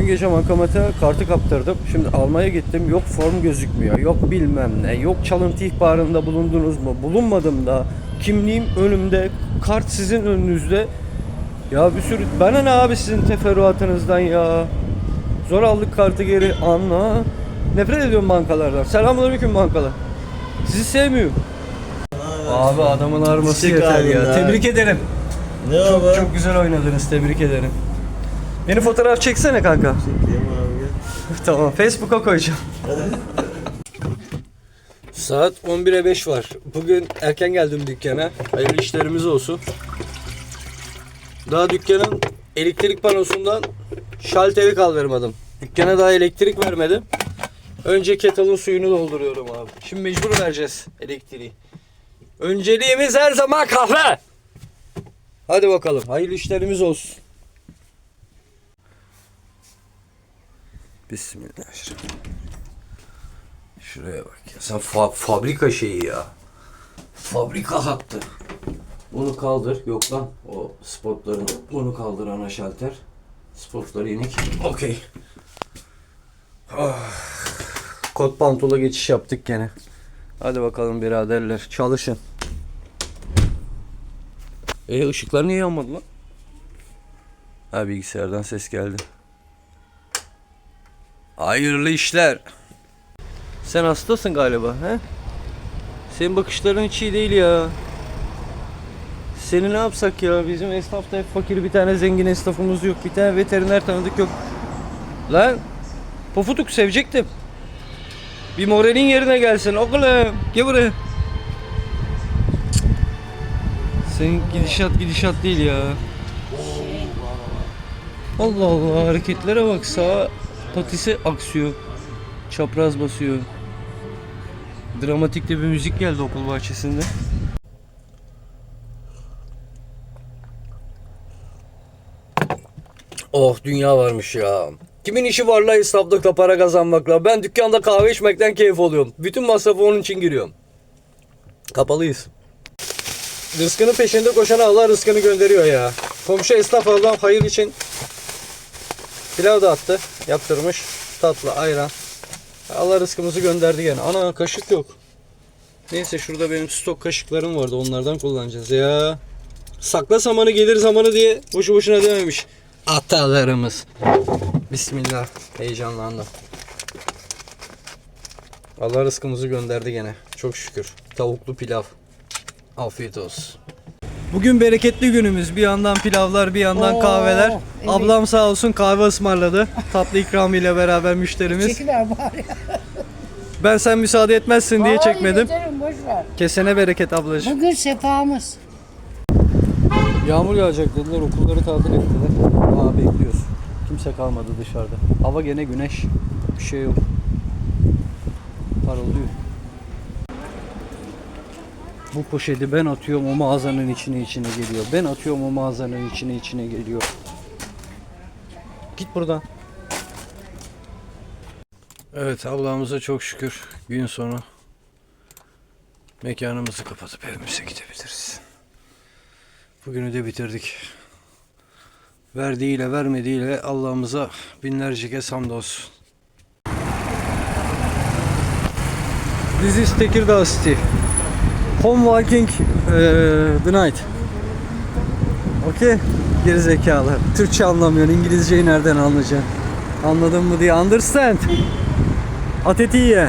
Dün gece bankamata kartı kaptırdım. Şimdi almaya gittim. Yok form gözükmüyor. Yok bilmem ne. Yok çalıntı ihbarında bulundunuz mu? Bulunmadım da. Kimliğim önümde. Kart sizin önünüzde. Ya bir sürü... Bana ne abi sizin teferruatınızdan ya. Zor aldık kartı geri. Anla. Nefret ediyorum bankalardan. Selamünaleyküm bankalar. Sizi sevmiyorum. Abi adamın arması Çiçek yeter ya. Tebrik ederim. Ne Çok, abi? çok güzel oynadınız. Tebrik ederim. Beni fotoğraf çeksene kanka. Çekeyim abi gel. tamam. Facebook'a koyacağım. Saat 11'e 5 var. Bugün erken geldim dükkana. Hayırlı işlerimiz olsun. Daha dükkanın elektrik panosundan şalteri kaldırmadım. Dükkana daha elektrik vermedim. Önce kettle'ın suyunu dolduruyorum abi. Şimdi mecbur vereceğiz elektriği. Önceliğimiz her zaman kahve. Hadi bakalım. Hayırlı işlerimiz olsun. Bismillahirrahmanirrahim. Şuraya bak ya. Sen fa- fabrika şeyi ya. Fabrika hattı. Bunu kaldır. Yok lan. O spotların. Bunu kaldır ana şalter. Spotları yenik. Okey. Ah. Kot pantolona geçiş yaptık gene. Hadi bakalım biraderler. Çalışın. E ışıklar niye yanmadı lan? Ha bilgisayardan ses geldi. Hayırlı işler. Sen hastasın galiba he? Senin bakışların hiç iyi değil ya. Seni ne yapsak ya? Bizim esnafta hep fakir bir tane zengin esnafımız yok. Bir tane veteriner tanıdık yok. Lan Pofuduk sevecektim. Bir moralin yerine gelsin oğlum. Gel buraya. Senin gidişat gidişat değil ya. Allah Allah hareketlere bak sağa patisi aksıyor. Çapraz basıyor. Dramatik de bir müzik geldi okul bahçesinde. Oh dünya varmış ya. Kimin işi var la para kazanmakla? Ben dükkanda kahve içmekten keyif alıyorum. Bütün masrafı onun için giriyorum. Kapalıyız. Rızkının peşinde koşan Allah rızkını gönderiyor ya. Komşu esnaf Allah'ım hayır için pilav da attı. Yaptırmış. Tatlı, ayran. Allah rızkımızı gönderdi gene. Ana kaşık yok. Neyse şurada benim stok kaşıklarım vardı. Onlardan kullanacağız ya. Sakla zamanı gelir zamanı diye boşu boşuna dememiş. Atalarımız. Bismillah. Heyecanlandım. Allah rızkımızı gönderdi gene. Çok şükür. Tavuklu pilav. Afiyet olsun. Bugün bereketli günümüz. Bir yandan pilavlar, bir yandan Oo, kahveler. evet. Ablam sağ olsun kahve ısmarladı. Tatlı ikramıyla beraber müşterimiz. Çekiver bari. Ben sen müsaade etmezsin diye çekmedim. yeterim, boş ver. Kesene bereket ablacığım. Bugün sefamız. Yağmur yağacak dediler, okulları tatil ettiler. Aa bekliyoruz. Kimse kalmadı dışarıda. Hava gene güneş. Bir şey yok. Parıldıyor. Bu poşeti ben atıyorum o mağazanın içine içine geliyor. Ben atıyorum o mağazanın içine içine geliyor. Git buradan. Evet Allah'ımıza çok şükür gün sonu mekanımızı kapatıp evimize gidebiliriz. Bugünü de bitirdik. Verdiğiyle vermediğiyle Allah'ımıza binlerce kez hamdolsun. This is Tekirdağ City. Home walking eh, the night. Okay? Geri zekalı. Türkçe anlamıyorsun. İngilizceyi nereden anlayacaksın? Anladın mı diye. Understand. Atetiye.